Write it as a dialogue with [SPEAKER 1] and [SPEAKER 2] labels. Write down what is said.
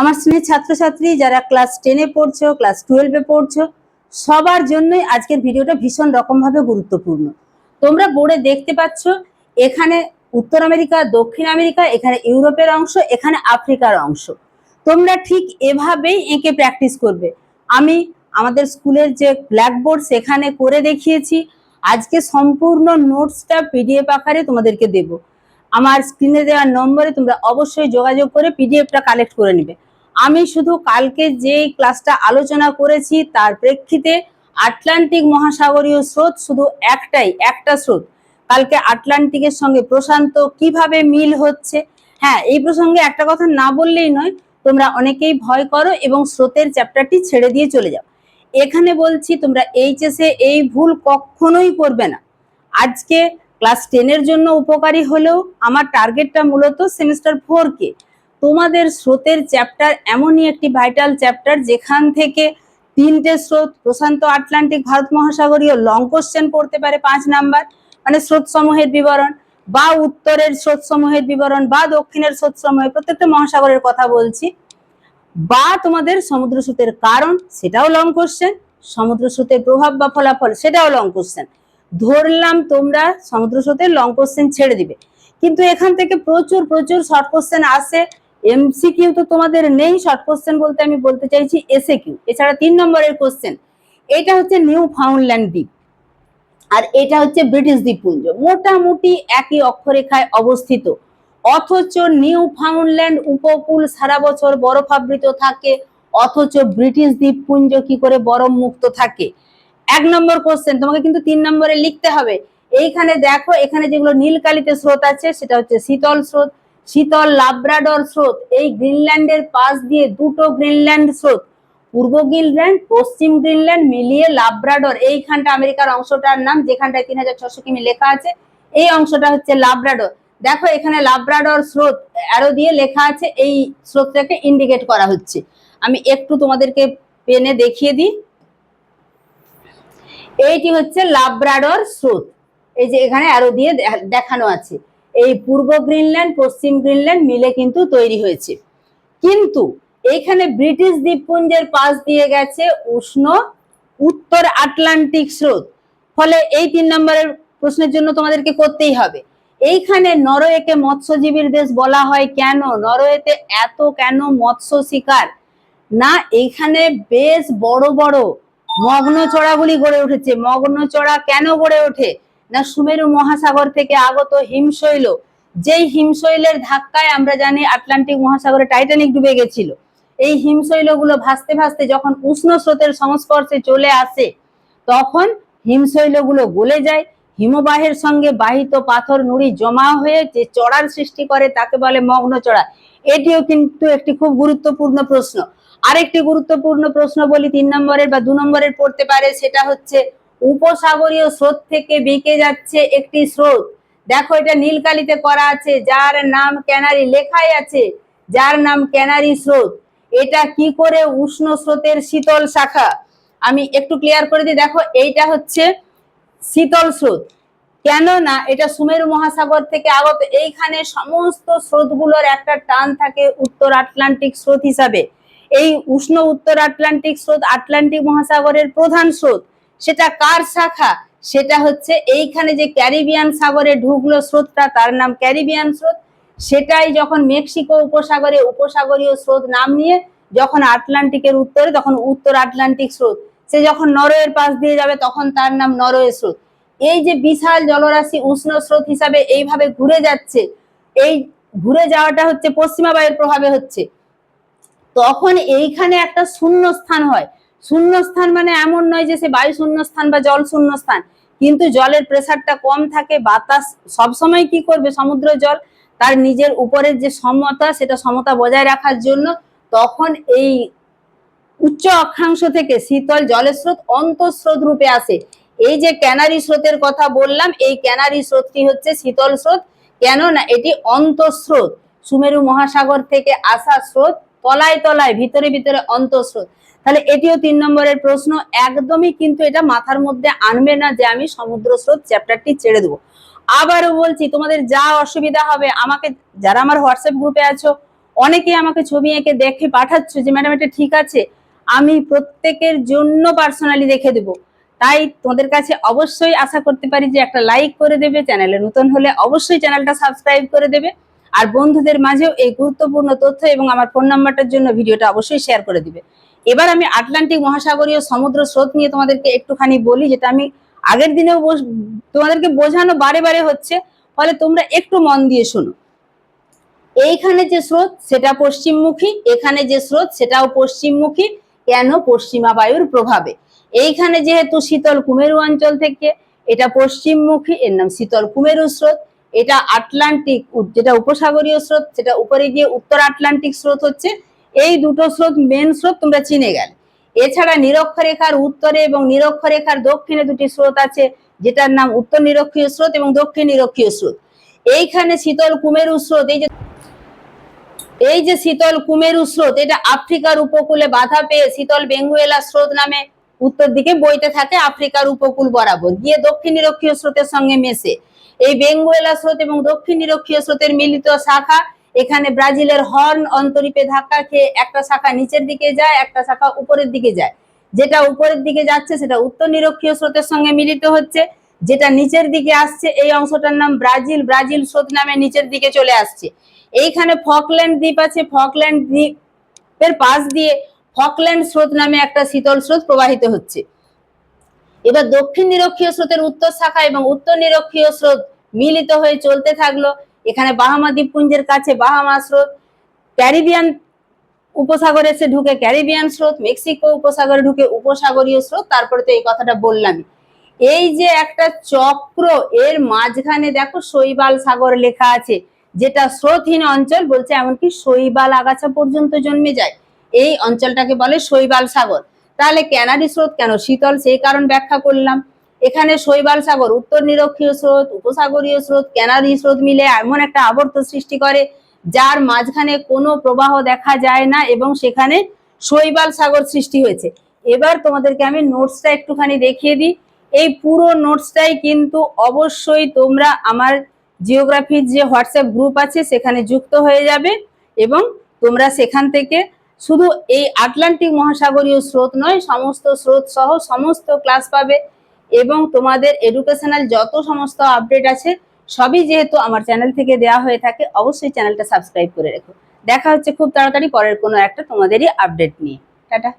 [SPEAKER 1] আমার স্নেহের ছাত্রছাত্রী যারা ক্লাস টেনে পড়ছো ক্লাস টুয়েলভে পড়ছো, সবার জন্যই আজকের ভিডিওটা ভীষণ রকমভাবে গুরুত্বপূর্ণ। তোমরা বোর্ডে দেখতে পাচ্ছ, এখানে উত্তর আমেরিকা, দক্ষিণ আমেরিকা, এখানে ইউরোপের অংশ, এখানে আফ্রিকার অংশ। তোমরা ঠিক এভাবেই এঁকে প্র্যাকটিস করবে। আমি আমাদের স্কুলের যে ব্ল্যাকবোর্ড সেখানে করে দেখিয়েছি। আজকে সম্পূর্ণ নোটসটা পিডিএফ আকারে তোমাদেরকে দেব। আমার স্ক্রিনে দেওয়ার নম্বরে তোমরা অবশ্যই যোগাযোগ করে পিডিএফটা কালেক্ট করে নেবে। আমি শুধু কালকে যে ক্লাসটা আলোচনা করেছি, তার প্রেক্ষিতে আটলান্টিক মহাসাগরীয় স্রোত শুধু একটাই, একটা স্রোত। কালকে আটলান্টিকের সঙ্গে প্রশান্ত কীভাবে মিল হচ্ছে? হ্যাঁ এই প্রসঙ্গে একটা কথা না বললেই নয়, তোমরা অনেকেই ভয় করো এবং স্রোতের চ্যাপ্টারটি ছেড়ে দিয়ে চলে যাও। এখানে বলছি তোমরা এইচএসে এই ভুল কখনোই করবে না। আজকে ক্লাস টেনের জন্য উপকারী হলেও আমার টার্গেটটা মূলত সেমিস্টার ফোর কে। তোমাদের স্রোতের চ্যাপ্টার এমনই একটি ভাইটাল চ্যাপ্টার যেখান থেকে তিনটে স্রোত, প্রশান্ত আটলান্টিক, ভারত মহাসাগরীয় লং কোশ্চেন পড়তে পারে পাঁচ নাম্বার মানে স্রোত সমূহের বিবরণ বা উত্তরের স্রোত সমূহের বিবরণ বা দক্ষিণের স্রোত সমূহের প্রত্যেকটা মহাসাগরের কথা বলছি। বা তোমাদের সমুদ্র স্রোতের কারণ, সেটাও লং কোশ্চেন সমুদ্র স্রোতের প্রভাব বা ফলাফল, সেটাও লং কোশ্চেন ধরলাম তোমরা সমুদ্র স্রোতের লং কোশ্চেন ছেড়ে দিবে। কিন্তু এখান থেকে প্রচুর প্রচুর শর্ট কোশ্চেন আসে। এমসিকিউ তো তোমাদের নেই শর্ট কোশ্চেন বলতে আমি বলতে চাইছি এসএ কিউ এছাড়া তিন নম্বরের কোশ্চেন এটা হচ্ছে নিউ ফাউন্ডল্যান্ড দ্বীপ, আর এটা হচ্ছে ব্রিটিশ দ্বীপপুঞ্জ। মোটামুটি একই অক্ষরেখায় অবস্থিত। অথচ নিউ ফাউন্ডল্যান্ড উপকূল সারা বছর বরফাবৃত থাকে, অথচ ব্রিটিশ দ্বীপপুঞ্জ কি করে বরফ মুক্ত থাকে? এক নম্বর কোশ্চেন তোমাকে কিন্তু তিন নম্বরে লিখতে হবে। এইখানে দেখো, এখানে যেগুলো নীলকালিতে স্রোত আছে, সেটা হচ্ছে শীতল স্রোত, শীতল লাব্রাডর স্রোত, এই গ্রিনল্যান্ডের পাশ দিয়ে দুটো গ্রিনল্যান্ড স্রোত, পূর্ব গ্রিনল্যান্ড, পশ্চিম গ্রিনল্যান্ড মিলিয়ে লাব্রাডর। এইখানটা আমেরিকার অংশটার নাম, যেখানটায় তিন হাজার ছশো কিমি লেখা আছে, এই অংশটা হচ্ছে লাব্রাডর। দেখো, এখানে লাব্রাডর স্রোত অ্যারো দিয়ে লেখা আছে, এই স্রোতটাকে ইন্ডিকেট করা হচ্ছে। আমি একটু তোমাদেরকে পেনে দেখিয়ে দিই। এইটি হচ্ছে লাব্রাডর স্রোত। এই যে এখানে আরও দিয়ে দেখানো আছে। এই পূর্ব গ্রিনল্যান্ড, পশ্চিম গ্রিনল্যান্ড মিলে কিন্তু তৈরি হয়েছে। কিন্তু এইখানে ব্রিটিশ দ্বীপপুঞ্জের পাশ দিয়ে গেছে উষ্ণ উত্তর আটলান্টিক স্রোত। ফলে এই তিন নম্বরের প্রশ্নের জন্য তোমাদেরকে করতেই হবে। এইখানে নরওয়েকে মৎস্যজীবীর দেশ বলা হয়। কেন? নরওয়েতে এত কেন মৎস্য শিকার? না, এইখানে বেশ বড় বড় মগ্ন চড়াগুলি গড়ে উঠেছে। মগ্ন চড়া কেন গড়ে ওঠে? না সুমেরু মহাসাগর থেকে আগত হিমশৈল। যেই হিমশৈলের ধাক্কায় আমরা জানি আটলান্টিক মহাসাগরে টাইটানিক ডুবে গেছিল। এই হিমশৈলগুলো ভাসতে ভাসতে যখন উষ্ণ স্রোতের সংস্পর্শে চলে আসে, তখন হিমশৈলগুলো গলে যায়। হিমবাহের সঙ্গে বাহিত পাথর নুড়ি জমা হয়ে যে চড়ার সৃষ্টি করে, তাকে বলে মগ্ন চড়া এটিও কিন্তু একটি খুব গুরুত্বপূর্ণ প্রশ্ন। আরেকটি গুরুত্বপূর্ণ প্রশ্ন বলি, তিন নম্বরের বা দু নম্বরের পড়তে পারে, সেটা হচ্ছে উপসাগরীয় স্রোত থেকে বেঁকে যাচ্ছে একটি স্রোত। দেখো এটা নীলকালিতে করা আছে, যার নাম ক্যানারি লেখাই আছে, যার নাম ক্যানারি স্রোত। এটা কি করে উষ্ণ স্রোতের শীতল শাখা? আমি একটু ক্লিয়ার করে দিই, দেখো এইটা হচ্ছে শীতল স্রোত। কেন না এটা সুমেরু মহাসাগর থেকে আগত, এইখানে সমস্ত স্রোতগুলোর একটা টান থাকে উত্তর আটলান্টিক স্রোত হিসাবে। এই উষ্ণ উত্তর আটলান্টিক স্রোত, আটলান্টিক মহাসাগরের প্রধান স্রোত, সেটা কার শাখা? সেটা হচ্ছে এইখানে যে ক্যারিবিয়ান সাগরে ঢুকলো স্রোতটা, তার নাম ক্যারিবিয়ান স্রোত। সেটাই যখন মেক্সিকো উপসাগরে উপসাগরীয় স্রোত নাম নিয়ে যখন আটলান্টিকের উত্তরে, তখন উত্তর আটলান্টিক স্রোত। সে যখন নরওয়ের পাশ দিয়ে যাবে, তখন তার নাম নরওয়ে স্রোত। এই যে বিশাল জলরাশি উষ্ণ স্রোত হিসাবে এইভাবে ঘুরে যাচ্ছে, এই ঘুরে যাওয়াটা হচ্ছে পশ্চিমা বায়ুর প্রভাবে হচ্ছে। তখন এইখানে একটা শূন্য স্থান হয়। শূন্য স্থান মানে এমন নয় যে সে বায়ু শূন্য স্থান বা জল শূন্য স্থান কিন্তু জলের প্রেসারটা কম থাকে, বাতাস সবসময় কি করবে? সমুদ্র জল। তার নিজের উপরের যে সমতা, সেটা সমতা বজায় রাখার জন্য তখন এই উচ্চ অক্ষাংশ থেকে শীতল জলের স্রোত অন্তঃস্রোত রূপে আসে। এই যে ক্যানারি স্রোতের কথা বললাম, এই ক্যানারি স্রোতটি হচ্ছে শীতল স্রোত। কেন না এটি অন্তঃস্রোত। সুমেরু মহাসাগর থেকে আসা স্রোত। তলায় তলায়, ভিতরে ভিতরে অন্তঃস্রোত। তাহলে এটিও তিন নম্বরের প্রশ্ন। একদমই কিন্তু এটা মাথার মধ্যে আনবে না যে আমি সমুদ্র স্রোত চ্যাপ্টারটি ছেড়ে দেবো। আবারও বলছি, তোমাদের যা অসুবিধা হবে, আমাকে যারা আমার হোয়াটসঅ্যাপ গ্রুপে আছো অনেকে আমাকে ছবি এঁকে দেখে পাঠাচ্ছ যে, ম্যাডাম, এটা ঠিক আছে। আমি প্রত্যেকের জন্য পার্সোনালি দেখে দেব। তাই তোমাদের কাছে অবশ্যই আশা করতে পারি যে, একটা লাইক করে দেবে, চ্যানেলে নতুন হলে অবশ্যই চ্যানেলটা সাবস্ক্রাইব করে দেবে। আর বন্ধুদের মাঝেও এই গুরুত্বপূর্ণ তথ্য এবং আমার ফোন নাম্বারটার জন্য ভিডিওটা অবশ্যই শেয়ার করে দিবে। এবার আমি আটলান্টিক মহাসাগরীয় সমুদ্র স্রোত নিয়ে তোমাদেরকে একটুখানি বলি, যেটা আমি আগের দিনেও তোমাদেরকে বোঝানো বারে বারে হচ্ছে, ফলে তোমরা একটু মন দিয়ে শোনো। এইখানে যে স্রোত, সেটা পশ্চিমমুখী, এখানে যে স্রোত, সেটাও পশ্চিমমুখী, কেন পশ্চিমা বায়ুর প্রভাবে? এইখানে যেহেতু শীতল কুমেরু অঞ্চল থেকে, এটা পশ্চিমমুখী, এর নাম শীতল কুমেরু স্রোত। এটা আটলান্টিক যেটা উপসাগরীয় স্রোত, সেটা উপরে গিয়ে উত্তর আটলান্টিক স্রোত হচ্ছে, এই দুটো স্রোত মেন স্রোত তোমরা চিনে গেলে। এছাড়া নিরক্ষরেখার উত্তরে এবং নিরক্ষরেখার দক্ষিণে দুটি স্রোত আছে, যেটার নাম উত্তর নিরক্ষীয় স্রোত এবং দক্ষিণ নিরক্ষীয় স্রোত। এইখানে শীতল কুমেরু স্রোত, এই যে এই যে শীতল কুমেরু স্রোত, এটা আফ্রিকার উপকূলে বাধা পেয়ে শীতল বেঙ্গুয়েলা স্রোত নামে উত্তর দিকে বইতে থাকে আফ্রিকার উপকূল বরাবর। গিয়ে দক্ষিণ নিরক্ষীয় স্রোতের সঙ্গে মেশে। এই বেঙ্গুয়েলা স্রোত এবং দক্ষিণ নিরক্ষীয় স্রোতের মিলিত শাখা, এখানে ব্রাজিলের হর্ন অন্তরীপে ধাক্কা খেয়ে একটা শাখা নিচের দিকে যায়, একটা শাখা উপরের দিকে যায়। যেটা উপরের দিকে যাচ্ছে, সেটা উত্তর নিরক্ষীয় স্রোতের সঙ্গে মিলিত হচ্ছে। যেটা নিচের দিকে আসছে, এই অংশটার নাম ব্রাজিল। ব্রাজিল স্রোত নামে নিচের দিকে চলে আসছে। এইখানে ফকল্যান্ড দ্বীপ আছে। ফকল্যান্ড দ্বীপের পাশ দিয়ে ফকল্যান্ড স্রোত নামে একটা শীতল স্রোত প্রবাহিত হচ্ছে। এবার দক্ষিণ নিরক্ষীয় স্রোতের উত্তর শাখা এবং উত্তর নিরক্ষীয় স্রোত মিলিত হয়ে চলতে থাকল। এখানে বাহামা দ্বীপপুঞ্জের কাছে বাহামা স্রোত, ক্যারিবিয়ান উপসাগরে এসে ঢুকে ক্যারিবিয়ান স্রোত, মেক্সিকো উপসাগরে ঢুকে উপসাগরীয় স্রোত, তারপরে তো এই কথাটা বললামই এই যে একটা চক্র, এর মাঝখানে দেখো শৈবাল সাগর লেখা আছে, যেটা স্রোতহীন অঞ্চল বলছে, এমনকি শৈবাল আগাছা পর্যন্ত জন্মে যায়। এই অঞ্চলটাকে বলে শৈবাল সাগর। তাহলে ক্যানারি স্রোত কেন? শীতল, সেই কারণ ব্যাখ্যা করলাম। এখানে শৈবাল সাগর, উত্তর নিরক্ষীয় স্রোত, উপসাগরীয় স্রোত, ক্যানারি স্রোত মিলে এমন একটা আবর্ত সৃষ্টি করে, যার মাঝখানে কোনো প্রবাহ দেখা যায় না এবং সেখানে শৈবাল সাগর সৃষ্টি হয়েছে। এবার তোমাদেরকে আমি নোটসটা একটুখানি দেখিয়ে দিই। এই পুরো নোটসটাই কিন্তু অবশ্যই তোমরা আমার জিওগ্রাফির যে হোয়াটসঅ্যাপ গ্রুপ আছে, সেখানে যুক্ত হয়ে যাবে এবং তোমরা সেখান থেকে শুধু এই আটলান্টিক মহাসাগরীয় স্রোত নয়, সমস্ত স্রোত সহ সমস্ত ক্লাস পাবে। এবং তোমাদের এডুকেশনাল যত সমস্ত আপডেট আছে, সবই যেহেতু আমার চ্যানেল থেকে দেওয়া হয়ে থাকে, অবশ্যই চ্যানেলটা সাবস্ক্রাইব করে রেখো। দেখা হচ্ছে খুব তাড়াতাড়ি পরের কোনো একটা তোমাদেরই আপডেট নিয়ে। টাটা।